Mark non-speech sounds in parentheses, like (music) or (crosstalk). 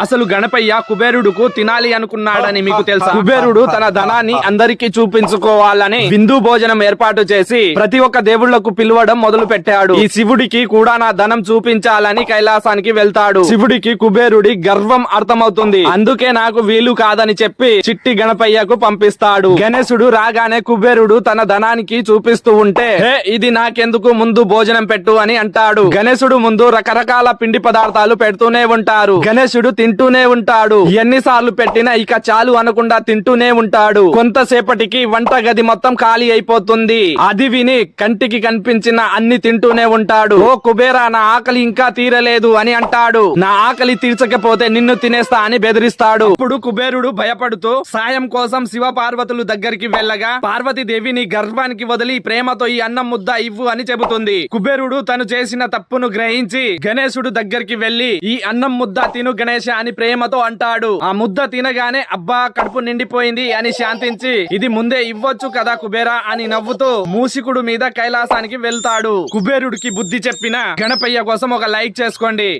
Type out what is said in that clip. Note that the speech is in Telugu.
అసలు గణపయ్య కుబేరుడుకు తినాలి అనుకున్నాడని మీకు తెలుసా? కుబేరుడు తన (laughs) ధనాన్ని అందరికీ చూపించుకోవాలని విందు భోజనం ఏర్పాటు చేసి ప్రతి ఒక్క దేవుళ్ళకు పిలవడం మొదలు పెట్టాడు ఈ శివుడికి కూడా నా ధనం చూపించాలని కైలాసానికి వెళ్తాడు. శివుడికి కుబేరుడి గర్వం అర్థమవుతుంది. అందుకే నాకు వీలు కాదని చెప్పి చిట్టి గణపయ్యకు పంపిస్తాడు. గణేశుడు రాగానే కుబేరుడు తన ధనానికి చూపిస్తూ ఉంటే "హే, ఇది నాకెందుకు ముందు భోజనం పెట్టు అని అంటాడు. గణేశుడు ముందు రకరకాల పిండి పదార్థాలు పెడుతూనే ఉంటారు. గణేశుడు తింటూనే ఉంటాడు. ఎన్నిసార్లు పెట్టినా ఇక చాలు అనకుండా తింటూనే ఉంటాడు. కొంతసేపటికి వంట గది మొత్తం ఖాళీ అయిపోతుంది. అది విని కంటికి కనిపించిన అన్ని తింటూనే ఉంటాడు. ఓ కుబేరా నా ఆకలి ఇంకా తీరలేదు అని అంటాడు. నా ఆకలి తీర్చకపోతే నిన్ను తినేస్తా అని బెదిరిస్తాడు. ఇప్పుడు కుబేరుడు భయపడుతూ సాయం కోసం శివ పార్వతులు దగ్గరికి వెళ్ళగా పార్వతీదేవి నీ గర్భానికి వదిలి ప్రేమతో ఈ అన్నం ముద్ద ఇవ్వు అని చెబుతుంది. కుబేరుడు తను చేసిన తప్పును గ్రహించి గణేశుడు దగ్గరికి వెళ్ళి ఈ అన్నం ముద్ద తిను గణేశ అని ప్రేమతో అంటాడు. ఆ ముద్ద తినగానే అబ్బా కడుపు నిండిపోయింది అని శాంతించి ఇది ముందే ఇవ్వచ్చు కదా కుబేరా అని నవ్వుతూ మూసికుడు మీద కైలాసానికి వెళ్తాడు. కుబేరుడికి బుద్ధి చెప్పిన గణపయ్య కోసం ఒక లైక్ చేసుకోండి.